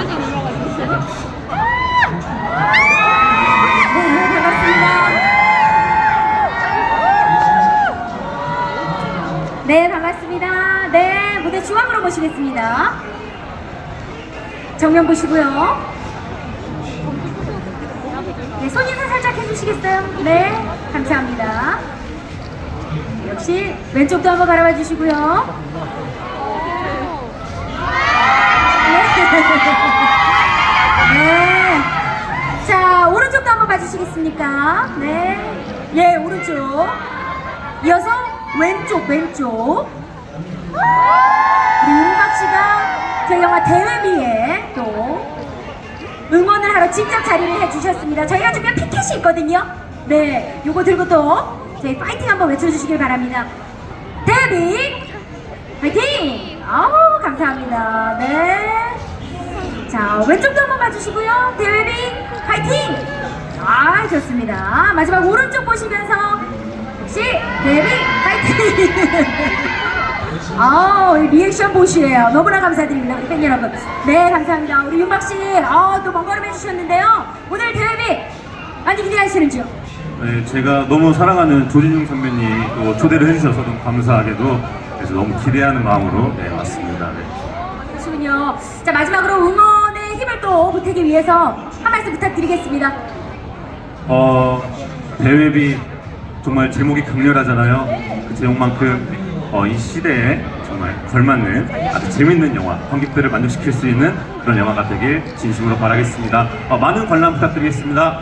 네, 반갑습니다. 네, 반갑습니다. 네, 무대 중앙으로 모시겠습니다. 정면 보시고요. 네, 손 인사 살짝 해주시겠어요? 네, 감사합니다. 역시 왼쪽도 한번 바라봐 주시고요. 네. 네. 자, 오른쪽도 한번 봐주시겠습니까? 네. 예, 오른쪽. 이어서 왼쪽, 왼쪽. 우리 윤박 씨가 저희 영화 대회비에 또 응원을 하러 직접 자리를 해주셨습니다. 저희가 준비한 피켓이 있거든요. 네, 요거 들고 또 저희 파이팅 한번 외쳐주시길 바랍니다. 데뷔 파이팅! 아우 감사합니다. 네. 자 왼쪽도 한번 봐주시고요. 데뷔 파이팅! 아 좋습니다. 마지막 오른쪽 보시면서 역시 데뷔 파이팅! 아, 이 리액션 보시에요. 너무나 감사드립니다, 우리 팬 여러분. 네, 감사합니다. 우리 윤박 씨, 아, 또먼 걸음 해주셨는데요. 오늘 대회비 많이 기대하시는지요? 네, 제가 너무 사랑하는 조진웅 선배님 또 초대를 해주셔서 너무 감사하게도 그래서 너무 기대하는 마음으로 네, 왔습니다. 네. 그러시군요. 자, 마지막으로 응원의 힘을 또 보태기 위해서 한 말씀 부탁드리겠습니다. 어, 대회비 정말 제목이 강렬하잖아요. 그 제목만큼 어, 이 시대에 정말 걸맞는 아주 재밌는 영화, 관객들을 만족시킬 수 있는 그런 영화가 되길 진심으로 바라겠습니다. 어, 많은 관람 부탁드리겠습니다.